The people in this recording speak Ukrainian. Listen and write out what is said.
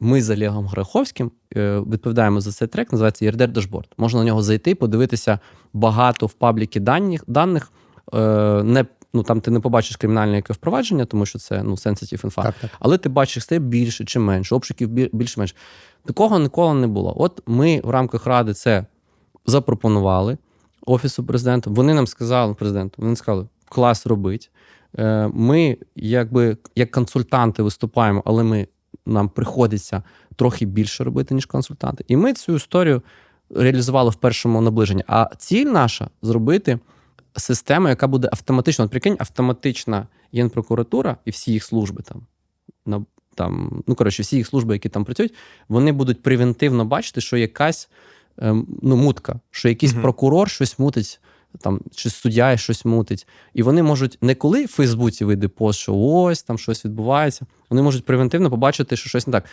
ми з Олегом Граховським е, відповідаємо за цей трек, називається ERDR Dashboard. Можна на нього зайти, подивитися багато в пабліки даних, даних е, не, ну, там ти не побачиш кримінальне яке впровадження, тому що це ну, sensitive інфа. Так, так. Але ти бачиш, стає більше чи менше, обшуків бі- більш-менш. Такого ніколи не було. От ми в рамках ради це запропонували офісу президента. Вони нам сказали, президенту, вони сказали, клас робить. Е, Ми, якби як консультанти виступаємо, але ми нам приходиться трохи більше робити, ніж консультанти. І ми цю історію реалізували в першому наближенні. А ціль наша зробити систему, яка буде автоматично. От прикинь, автоматична генпрокуратура і всі їх служби там. На, там ну, коротше, всі їх служби, які там працюють, вони будуть превентивно бачити, що якась ем, ну, мутка, що якийсь Мгм. прокурор щось мутить, там, чи суддя щось мутить. І вони можуть не коли в Фейсбуці вийде пост, що ось там щось відбувається, вони можуть превентивно побачити, що щось не так.